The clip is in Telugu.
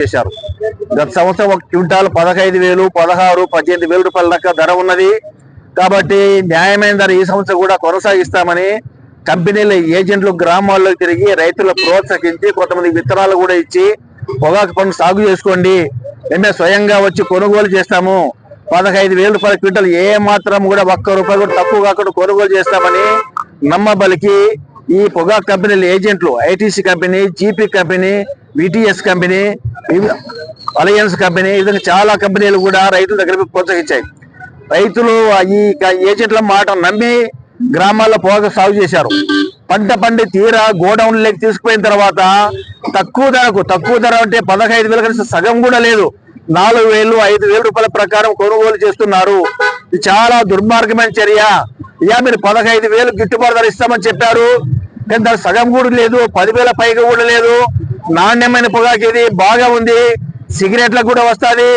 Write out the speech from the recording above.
చేశారు. గత సంవత్సరం ఒక క్వింటాల్ పదహైదు వేలు పదహారు పద్దెనిమిది వేల రూపాయల దాకా ధర ఉన్నది. కాబట్టి న్యాయమైన ధర ఈ సంవత్సరం కూడా కొనసాగిస్తామని కంపెనీల ఏజెంట్లు గ్రామాల్లో తిరిగి రైతులు ప్రోత్సహించి కొంతమంది విత్తనాలు కూడా ఇచ్చి పొగాకు పండు సాగు చేసుకోండి. మేమే స్వయంగా వచ్చి కొనుగోలు చేస్తాము. పదహైదు వేల రూపాయల క్వింటల్ ఏ మాత్రం కూడా ఒక్క రూపాయి కూడా తక్కువ కాకుండా కొనుగోలు చేస్తామని నమ్మబలికి ఈ పొగాకు కంపెనీల ఏజెంట్లు ITC company GP company VTS company Alliance company ఈ విధంగా చాలా కంపెనీలు కూడా రైతుల దగ్గర ప్రోత్సహించాయి. రైతులు ఈ ఏజెంట్ల మాట నమ్మి గ్రామాల్లో పోగా సాగు చేశారు. పంట పండి తీరా గోడౌన్లోకి తీసుకుపోయిన తర్వాత తక్కువ ధరకు తక్కువ ధర అంటే పదహైదు వేల కలిసి సగం కూడా లేదు. నాలుగు వేలు ఐదు వేల రూపాయల ప్రకారం కొనుగోలు చేస్తున్నారు. ఇది చాలా దుర్మార్గమైన చర్య. ఇయా మీరు పదహైదు వేలు గిట్టుబాటు ధర ఇస్తామని చెప్పారు. కానీ దాని సగం కూడా లేదు పదివేల పైగా కూడా లేదు. నాణ్యమైన పొగాకు ఇది బాగా ఉంది. సిగరెట్లకు కూడా వస్తుంది.